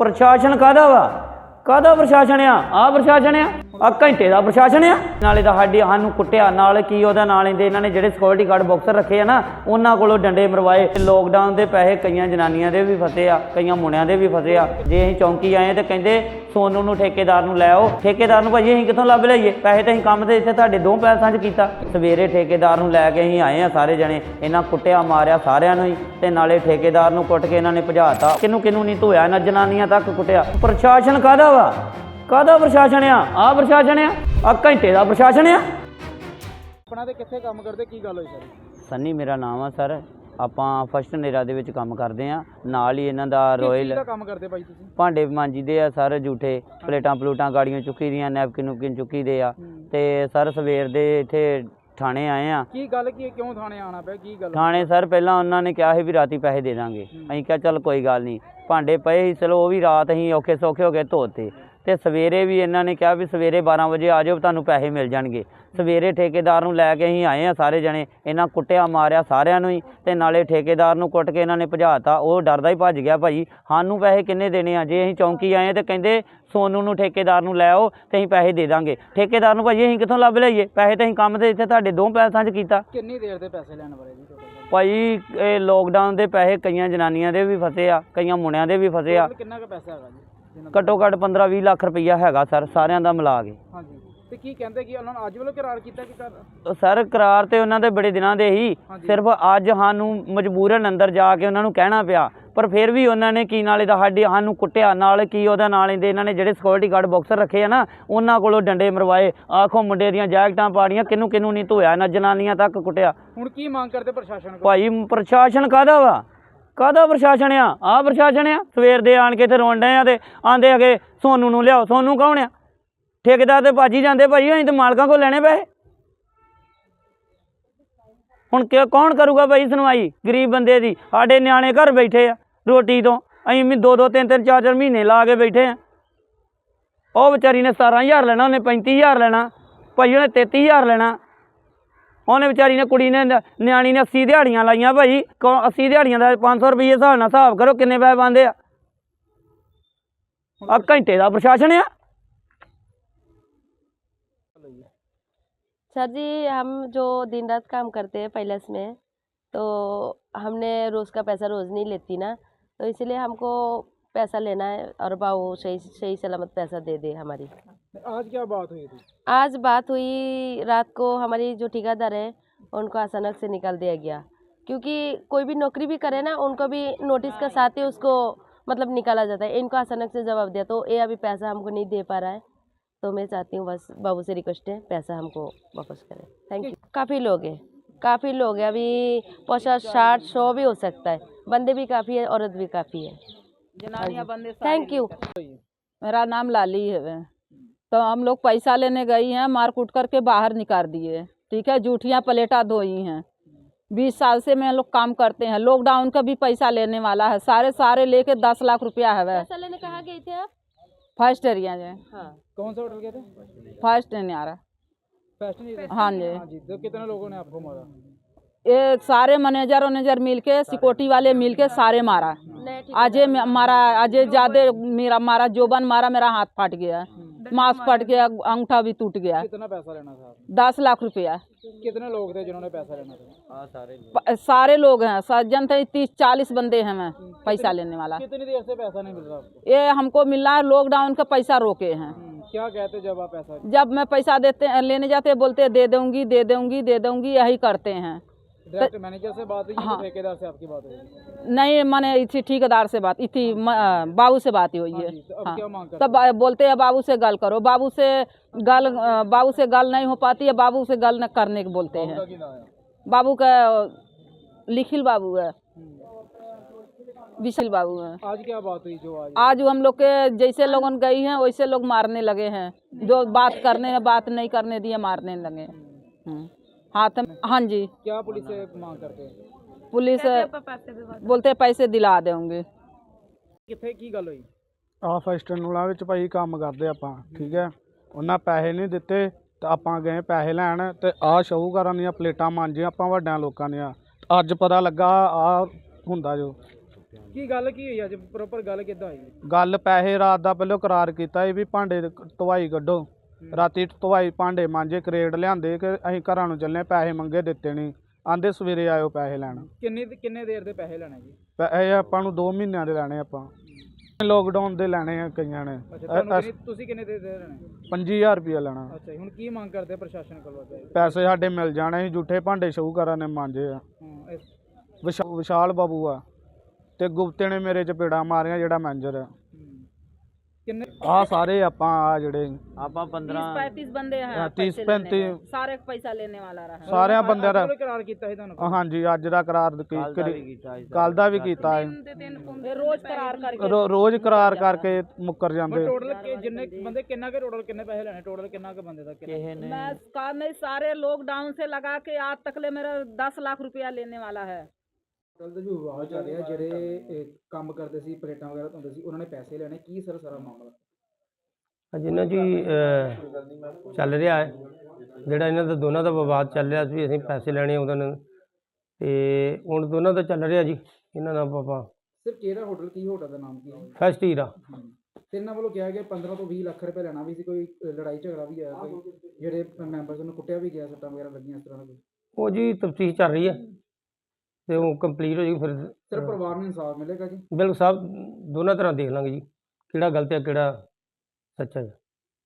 ਪ੍ਰਸ਼ਾਸਨ ਕਾਹਦਾ ਵਾ? ਕਾਹਦਾ ਪ੍ਰਸ਼ਾਸਨ ਆ? ਆ ਪ੍ਰਸ਼ਾਸਨ ਆ? ਆ ਘੰਟੇ ਦਾ ਪ੍ਰਸ਼ਾਸਨ ਆ। ਨਾਲੇ ਤਾਂ ਸਾਡੀ ਸਾਨੂੰ ਕੁੱਟਿਆ, ਨਾਲ ਕੀ ਉਹਦਾ ਨਾਲ ਇਹਦੇ, ਇਹਨਾਂ ਨੇ ਜਿਹੜੇ ਸਿਕਿਉਰਿਟੀ ਗਾਰਡ ਬਾਕਸਰ ਰੱਖੇ ਆ ਨਾ, ਉਹਨਾਂ ਕੋਲੋਂ ਡੰਡੇ ਮਰਵਾਏ। ਲੋਕਡਾਊਨ ਦੇ ਪੈਸੇ ਕਈਆਂ ਜਨਾਨੀਆਂ ਦੇ ਵੀ ਫਸੇ ਆ, ਕਈਆਂ ਮੁੰਡਿਆਂ ਦੇ ਵੀ ਫਸੇ ਆ। ਜੇ ਅਸੀਂ ਚੌਂਕੀ ਆਏ ਤੇ ਕਹਿੰਦੇ, ਸੋਨੂੰ ਨੂੰ ਠੇਕੇਦਾਰ ਨੂੰ ਲੈ ਆਓ। ਠੇਕੇਦਾਰ ਨੂੰ ਭਾਜੀ ਅਸੀਂ ਕਿੱਥੋਂ ਲੱਭ ਲਈਏ? ਪੈਸੇ ਤਾਂ ਅਸੀਂ ਕੰਮ ਤੇ ਇੱਥੇ ਤੁਹਾਡੇ ਦੋ ਪੈਸਾਂ 'ਚ ਕੀਤਾ। ਸਵੇਰੇ ਠੇਕੇਦਾਰ ਨੂੰ ਲੈ ਕੇ ਅਸੀਂ ਆਏ ਆ ਸਾਰੇ ਜਣੇ। ਇਹਨਾਂ ਕੁੱਟਿਆ, ਮਾਰਿਆ ਸਾਰਿਆਂ ਨੂੰ ਹੀ। ਤੇ ਨਾਲੇ ਠੇਕੇਦਾਰ ਨੂੰ ਕੁੱਟ ਕੇ ਇਹਨਾਂ ਨੇ ਭਜਾਤਾ। ਕਿਨੂੰ ਕਿਨੂੰ ਨਹੀਂ ਧੋਇਆ ਨਾ ਜਨਾਨੀਆਂ ਤੱਕ ਕੁੱਟਿਆ। ਪ੍ਰਸ਼ਾਸਨ ਕਾਹਦਾ ਵਾ? ਕਾਹਦਾ ਪ੍ਰਸ਼ਾਸਨ ਆ? ਆ ਪ੍ਰਸ਼ਾਸਨ ਆ? ਆ ਘੰਟੇ ਦਾ ਪ੍ਰਸ਼ਾਸਨ ਆ? ਆਪਣਾ ਤੇ ਕਿੱਥੇ ਕੰਮ ਕਰਦੇ? ਕੀ ਗੱਲ ਹੋਈ ਸਰ? ਸੰਨੀ ਮੇਰਾ ਨਾਮ ਆ ਸਰ। ਆਪਾਂ ਫਸਟ ਨੇਰਾ ਦੇ ਵਿੱਚ ਕੰਮ ਕਰਦੇ ਆ। ਨਾਲ ਹੀ ਇਹਨਾਂ ਦਾ ਰੋਇਲ ਦਾ ਕੰਮ ਕਰਦੇ ਭਾਈ ਤੁਸੀਂ? ਭਾਂਡੇ ਮਾਂਜੀਦੇ ਆ ਸਰ ਜੂਠੇ। ਪਲੇਟਾਂ ਪਲੂਟਾਂ ਗਾੜੀਆਂ ਚੁੱਕੀ ਦੀਆਂ ਨੈਪਕਿਨ ਨੁਪਕਿਨ ਚੁੱਕੀ ਦੇ ਆ ਤੇ ਸਰ ਸਵੇਰ ਦੇ ਇੱਥੇ ਥਾਣੇ ਆਏ ਆ। ਕੀ ਗੱਲ ਕੀ? ਕਿਉਂ ਥਾਣੇ ਆਣਾ ਪਿਆ? ਕੀ ਗੱਲ ਥਾਣੇ ਸਰ ਪਹਿਲਾਂ ਉਹਨਾਂ ਨੇ ਕਿਹਾ ਸੀ ਵੀ ਰਾਤੀ ਪੈਸੇ ਦੇ ਦਾਂਗੇ। ਅਸੀਂ ਕਿਹਾ ਚੱਲ ਕੋਈ ਗੱਲ ਨਹੀਂ। ਭਾਂਡੇ ਪਏ ਸੀ, ਚਲੋ ਉਹ ਵੀ ਰਾਤ ਅਸੀਂ ਔਖੇ ਸੌਖੇ ਹੋ ਕੇ ਧੋਤੇ। ਤੇ ਸਵੇਰੇ ਵੀ ਇਹਨਾਂ ਨੇ ਕਿਹਾ ਵੀ ਸਵੇਰੇ 12 ਵਜੇ ਆ ਜਾਓ, ਤੁਹਾਨੂੰ ਪੈਸੇ ਮਿਲ ਜਾਣਗੇ। ਸਵੇਰੇ ਠੇਕੇਦਾਰ ਨੂੰ ਲੈ ਕੇ ਅਸੀਂ ਆਏ ਆ ਸਾਰੇ ਜਣੇ, ਇਹਨਾਂ ਕੁੱਟਿਆ, ਮਾਰਿਆ ਸਾਰਿਆਂ ਨੂੰ ਹੀ, ਤੇ ਨਾਲੇ ਠੇਕੇਦਾਰ ਨੂੰ ਕੁੱਟ ਕੇ ਇਹਨਾਂ ਨੇ ਭਜਾਤਾ। ਉਹ ਡਰਦਾ ਹੀ ਭੱਜ ਗਿਆ ਭਾਈ, ਸਾਨੂੰ ਪੈਸੇ ਕਿੰਨੇ ਦੇਣੇ ਆ? ਜੇ ਅਸੀਂ ਚੌਂਕੀ ਆਏ ਤੇ ਕਹਿੰਦੇ ਸੋਨੂੰ ਨੂੰ ਠੇਕੇਦਾਰ ਨੂੰ ਲੈ ਆਓ, ਤੇ ਅਸੀਂ ਪੈਸੇ ਦੇ ਦਾਂਗੇ। ਠੇਕੇਦਾਰ ਨੂੰ ਭਾਜੀ ਅਸੀਂ ਕਿੱਥੋਂ ਲੱਭ ਲਈਏ? ਪੈਸੇ ਤਾਂ ਅਸੀਂ ਕੰਮ ਤੇ ਇੱਥੇ ਤੁਹਾਡੇ ਦੋ ਪੈਸਾਂ 'ਚ ਕੀਤਾ। ਕਿੰਨੀ ਦੇਰ ਦੇ ਪੈਸੇ ਲੈਣ ਵਾਲੇ ਜੀ ਭਾਈ ਇਹ ਲੋਕਡਾਊਨ ਦੇ ਪੈਸੇ ਕਈਆਂ ਜਨਾਨੀਆਂ ਦੇ ਵੀ ਫਸੇ ਆ ਕਈਆਂ ਮੁੰਡਿਆਂ ਦੇ ਵੀ ਫਸੇ ਆ। ਕਿੰਨਾ ਕੁ ਪੈਸਾ ਹੈਗਾ ਜੀ? ਘੱਟੋ ਘੱਟ 15 20 ਲੱਖ ਰੁਪਈਆ ਹੈਗਾ ਸਰ ਸਾਰਿਆਂ ਦਾ ਮਿਲਾ ਕੇ। ਹਾਂਜੀ। ਤੇ ਕੀ ਕਹਿੰਦੇ ਕਿ ਉਹਨਾਂ ਨੇ ਅੱਜ ਵੱਲੋਂ ਕਰਾਰ ਕੀਤਾ ਕਿ ਸਰ ਕਰਾਰ ਤੇ ਉਹਨਾਂ ਦੇ ਬੜੇ ਦਿਨਾਂ ਦੇ ਹੀ। ਸਿਰਫ ਅੱਜ ਸਾਨੂੰ ਮਜਬੂਰਨ ਅੰਦਰ ਜਾ ਕੇ ਉਹਨਾਂ ਨੂੰ ਕਹਿਣਾ ਪਿਆ ਪਰ ਫਿਰ ਵੀ ਉਹਨਾਂ ਨੇ ਕੀ ਨਾਲੇ ਦਾ ਸਾਡੀ ਸਾਨੂੰ ਕੁੱਟਿਆ ਨਾਲ ਕੀ ਉਹਦਾ ਨਾਲ ਇਹਦੇ ਇਹਨਾਂ ਨੇ ਜਿਹੜੇ ਸਿਕਿਉਰਿਟੀ ਗਾਰਡ ਬਾਕਸਰ ਰੱਖੇ ਆ ਨਾ ਉਹਨਾਂ ਕੋਲੋਂ ਡੰਡੇ ਮਰਵਾਏ ਆਖੋ ਮੁੰਡੇ ਦੀਆਂ ਜੈਕਟਾਂ ਪਾੜੀਆਂ ਕਿਨੂੰ ਕਿਨੂੰ ਨਹੀਂ ਧੋਇਆ ਨਾ ਜਨਾਨੀਆਂ ਤੱਕ ਕੁੱਟਿਆ। ਹੁਣ ਕੀ ਮੰਗ ਕਰਦੇ ਪ੍ਰਸ਼ਾਸਨ ਕੋਲ? ਭਾਈ ਪ੍ਰਸ਼ਾਸਨ ਕਾਹਦਾ ਵਾ? ਕਾਹਦਾ ਪ੍ਰਸ਼ਾਸਨ ਆ? ਆ ਪ੍ਰਸ਼ਾਸਨ ਆ? ਸਵੇਰ ਦੇ ਆਣ ਕੇ ਤੇ ਰੋਣ ਡਏ ਆ ਤੇ ਆਂਦੇ ਅਗੇ ਸੋਨੂੰ ਨੂੰ ਲਿਆਓ ਸੋਨੂੰ ਕੌਣ ਆ? ਠੇਕੇਦਾਰ ਤੇ ਭਾਜੀ ਜਾਂਦੇ ਭਾਈ ਅਸੀਂ ਤੇ ਮਾਲਕਾਂ ਕੋਲ ਲੈਣੇ ਪੈਸੇ। ਹੁਣ ਕੌਣ ਕਰੂਗਾ ਭਾਈ ਸੁਣਵਾਈ? ਗਰੀਬ ਬੰਦੇ ਦੀ ਸਾਡੇ ਨਿਆਣੇ ਘਰ ਬੈਠੇ ਆ। ਰੋਟੀ ਤੋਂ ਅਸੀਂ ਵੀ ਦੋ ਦੋ ਤਿੰਨ ਤਿੰਨ ਚਾਰ ਚਾਰ ਮਹੀਨੇ ਲਾ ਕੇ ਬੈਠੇ ਆ ਉਹ ਵਿਚਾਰੀ ਨੇ 17000 ਲੈਣਾ ਉਹਨੇ 35000 ਲੈਣਾ ਭਾਈ ਉਹਨੇ 33000 ਲੈਣਾ ਉਹਨੇ ਵਿਚਾਰੀ ਨੇ ਕੁੜੀ ਨੇ ਨ- ਨਿਆਣੀ ਨੇ 80 ਦਿਹਾੜੀਆਂ ਲਾਈਆਂ ਭਾਈ ਕੌ 80 ਦਿਹਾੜੀਆਂ ਦਾ 500 ਰੁਪਏ ਹਿਸਾਬ ਨਾਲ ਹਿਸਾਬ ਕਰੋ ਕਿੰਨੇ ਪੈਸੇ ਬੰਦੇ ਆ ਆ ਘੰਟੇ ਦਾ ਪ੍ਰਸ਼ਾਸਨ ਆ सर जी हम जो दिन रात काम करते हैं पैलेस में तो हमने रोज़ का पैसा रोज़ नहीं लेती ना तो इसलिए हमको पैसा लेना है और बाबू सही सही सलामत पैसा दे दे हमारी। आज क्या बात हुई थी? आज बात हुई रात को हमारी जो ठेकेदार है उनको अचानक से निकाल दिया गया। क्योंकि कोई भी नौकरी भी करे ना उनको भी नोटिस के साथ ही उसको मतलब निकाला जाता है। इनको अचानक से जवाब दिया तो ये अभी पैसा हमको नहीं दे पा रहा है। तो मैं चाहती हूँ बस बाबू से रिक्वेस्ट है पैसा हमको वापस करें। थैंक यू काफ़ी लोग हैं। काफ़ी लोग हैं अभी पचास साठ सौ भी हो सकता है। बंदे भी काफ़ी है औरत भी काफ़ी है। थैंक यू मेरा नाम लाली है। तो हम लोग पैसा लेने गई हैं मार कूट करके बाहर निकाल दिए। ठीक है जूठियाँ प्लेटा धोई हैं। बीस साल से मैं लोग काम करते हैं। लॉकडाउन का भी पैसा लेने वाला है। सारे सारे लेके दस लाख रुपया है वह। पैसा लेने कहाँ गए थे आप? फ़र्स्ट एरिया में। हाँ। कौन सा होटल गए थे? फ़र्स्ट नहीं आ रहा फ़ैशन नहीं हाँ जी। हाँ तो कितने लोगों ने आपको मारा? ये सारे मैनेजर वनेजर मिल के सिक्योरिटी वाले मिल के सारे मारा। अजय मारा अजय ज़्यादा मेरा मारा जोबन मारा मेरा हाथ फट गया। मास्क फट गया अंगूठा भी टूट गया। कितना पैसा लेना था? दस लाख रुपया। कितने लोग थे जिन्होंने पैसा लेना था? प- सारे लोग हैं। सज्जन थे तीस चालीस बंदे हैं मैं पैसा लेने वाला। कितनी देर से पैसा नहीं मिल रहा ये हमको मिल रहा है लॉकडाउन का पैसा रोके हैं। हम्म, क्या कहते जब आप पैसा जब मैं पैसा देते लेने जाते बोलते दे दूँगी दे दूँगी दे दूँगी यही करते हैं। डायरेक्ट मैनेजर से बात हुई तो ठेकेदार से आपकी बात हुई? नहीं मैंने इसी ठेकेदार से बात इसी बाबू से बात हुई है। जी, तो अब हाँ। तब बोलते हैं बाबू से गल करो। बाबू से गल बाबू से गल नहीं हो पाती है बाबू से गल न करने को बोलते हैं। हैं? बाबू का लिखिल बाबू है। विशल बाबू है आज क्या बात हुई जो आज आज हम लोग के जैसे लोगन गई हैं वैसे लोग मारने लगे हैं जो बात करने हैं बात नहीं करने दिए मारने लगे हम्म। हाथ में हाँ जी क्या पुलिस से मांग करते हैं पुलिस बोलते पैसे दिला देंगे ਕਿੱਥੇ ਕੀ ਗੱਲ ਹੋਈ ਆ ਫੈਸਟਰ ਨੂਲਾ ਵਿੱਚ ਭਾਈ ਕੰਮ ਕਰਦੇ ਆਪਾਂ ਠੀਕ ਹੈ ਉਹਨਾਂ ਪੈਸੇ ਨਹੀਂ ਦਿੱਤੇ ਤੇ ਆਪਾਂ ਗਏ ਪੈਸੇ ਲੈਣ ਤੇ ਆ ਸ਼ਾਹੂਕਾਰਾਂ ਦੀਆਂ ਪਲੇਟਾਂ ਮਾਂਜੀਆਂ ਆਪਾਂ ਵੱਡਿਆਂ ਲੋਕਾਂ ਦੀਆਂ ਅੱਜ ਪਤਾ ਲੱਗਾ ਆ ਹੁੰਦਾ ਜੋ ਕੀ ਗੱਲ ਕੀ ਹੋਈ ਅੱਜ? ਪ੍ਰੋਪਰ ਗੱਲ ਕਿੱਦਾਂ ਹੋਈ? ਗੱਲ ਪੈਸੇ ਰਾਤ ਦਾ ਪਹਿਲਾਂ ਕਰਾਰ ਕੀਤਾ ਸੀ ਵੀ ਭਾਂਡੇ ਧਵਾਈ ਕੱਢੋ। ਰਾਤੀ ਧਵਾਈ ਭਾਂਡੇ ਮਾਂਜੇ ਕਰੇਡ ਲਿਆਂਦੇ ਕਿ ਅਸੀਂ ਘਰਾਂ ਨੂੰ ਚੱਲੇ ਪੈਸੇ ਮੰਗੇ ਦਿੱਤੇ ਨਹੀਂ ਆਂਦੇ ਸਵੇਰੇ ਆਇਓ ਪੈਸੇ ਲੈਣ। ਕਿੰਨੇ ਕਿੰਨੇ ਦੇਰ ਦੇ ਪੈਸੇ ਲੈਣੇ ਜੀ? ਪੈਸੇ ਆਪਾਂ ਨੂੰ 2 ਮਹੀਨਿਆਂ ਦੇ ਲੈਣੇ ਆਪਾਂ। ਲੋਕਡਾਊਨ ਦੇ ਲੈਣੇ ਆ ਕਈਆਂ ਨੇ। ਤੁਸੀਂ ਕਿੰਨੇ ਦੇ ਦੇ ਲੈਣੇ? 25000 ਰੁਪਇਆ ਲੈਣਾ। ਅੱਛਾ ਹੁਣ ਕੀ ਮੰਗ ਕਰਦੇ ਪ੍ਰਸ਼ਾਸਨ ਕੋਲੋਂ? ਪੈਸੇ ਸਾਡੇ ਮਿਲ ਜਾਣੇ ਸੀ ਜੂਠੇ ਭਾਂਡੇ ਸ਼ਾਹੂਕਾਰਾਂ ਨੇ ਮਾਂਜੇ ਆ। ਵਿਸ਼ਾਲ ਬਾਬੂ ਆ। ਤੇ ਗੁਪਤੇ ਨੇ ਮੇਰੇ ਚਪੇੜਾ ਮਾਰੀਆਂ ਜਿਹੜਾ ਮੈਨੇਜਰ ਆ ਹੂੰ। ਕਿੰਨੇ ਆ ਸਾਰੇ ਆਪਾਂ ਆ ਜਿਹੜੇ ਆਪਾਂ 15 पैंतीस बंदे हैं हाँ, तीस पैसे लेने पैंतीस। में। सारे का पैसा लेने वाला रहा ਸਾਰਿਆਂ ਬੰਦਿਆਂ ਦਾ ਕੋਲ ਕਰਾਰ ਕੀਤਾ ਸੀ ਤੁਹਾਨੂੰ ਆ, ਹਾਂਜੀ ਅੱਜ ਦਾ ਕਰਾਰ ਕੱਲ੍ਹ ਦਾ ਵੀ ਕੀ ਕੀਤਾ ਸੀ ਕੱਲ ਦਾ ਵੀ ਕੀਤਾ ਹੈ ये रोज करार करके ਰੋ- ਰੋਜ਼ ਕਰਾਰ ਕਰਕੇ ਮੁੱਕਰ ਜਾਂਦੇ ਟੋਟਲ ਕਿ ਜਿੰਨੇ ਬੰਦੇ ਕਿੰਨਾ ਕੁ ਟੋਟਲ ਕਿੰਨੇ ਪੈਸੇ ਲੈਣੇ ਟੋਟਲ ਕਿੰਨਾ ਕੁ ਬੰਦੇ ਦਾ ਕਿੰਨਾ ਕਿਸੇ ਨੇ मैं काम में सारे लॉकडाउन से लगा के आज तक ले मेरा दस लाख रुपया लेने वाला है ਕੱਲ ਦਾ ਜੋ ਵਿਵਾਦ ਚੱਲ ਰਿਹਾ ਜਿਹੜੇ ਇਹ ਕੰਮ ਕਰਦੇ ਸੀ ਪਲੇਟਾਂ ਵਗੈਰਾ ਧੋਂਦੇ ਸੀ ਉਹਨਾਂ ਨੇ ਪੈਸੇ ਲੈਣੇ ਕੀ ਸਰ ਸਾਰਾ ਮਾਮਲਾ? ਜਿਨ੍ਹਾਂ ਜੀ ਅਹ, ਚੱਲ ਰਿਹਾ ਹੈ। ਜਿਹੜਾ ਇਹਨਾਂ ਦਾ ਦੋਨਾਂ ਦਾ ਵਿਵਾਦ ਚੱਲ ਰਿਹਾ ਸੀ ਵੀ ਅਸੀਂ ਪੈਸੇ ਲੈਣੇ ਆ ਉਹਦਾ ਨਾਲ ਤੇ ਹੁਣ ਦੋਨਾਂ ਦਾ ਚੱਲ ਰਿਹਾ ਜੀ ਇਹਨਾਂ ਦਾ ਪਾਪਾ ਸਿਰ ਕਿਹੜਾ ਹੋਟਲ ਕੀ ਹੋਟਲ ਦਾ ਨਾਮ ਕੀ ਹੈ? ਫਸਟ ਹੀਰਾ ਤੇ ਇਹਨਾਂ ਵੱਲੋਂ ਕਿਹਾ ਗਿਆ 15 ਤੋਂ 20 ਲੱਖ ਰੁਪਏ ਲੈਣਾ ਵੀ ਸੀ ਕੋਈ ਅ, ਲੜਾਈ ਝਗੜਾ ਵੀ ਆਇਆ ਕੋਈ। ਜਿਹੜੇ ਮੈਂਬਰਸ ਨੂੰ ਕੁੱਟਿਆ ਵੀ ਗਿਆ ਸੱਟਾਂ ਵਗੈਰਾ ਲੱਗੀਆਂ ਇਸ ਤਰ੍ਹਾਂ ਦਾ ਕੋਈ? ਉਹ ਜੀ ਤਫਤੀਸ਼ ਚੱਲ ਰਹੀ ਹੈ। ਤੇ ਉਹ ਕੰਪਲੀਟ ਹੋ ਜਾਏਗੀ ਫਿਰ ਸਿਰ ਪਰਿਵਾਰ ਨੂੰ ਇਨਸਾਫ ਮਿਲੇਗਾ ਜੀ? ਬਿਲਕੁਲ ਸਾਹਿਬ ਦੋਨਾਂ ਤਰ੍ਹਾਂ ਦੇਖ ਲਾਂਗੇ ਜੀ ਕਿਹੜਾ ਗਲਤ ਹੈ ਕਿਹੜਾ ਸੱਚਾ ਹੈ।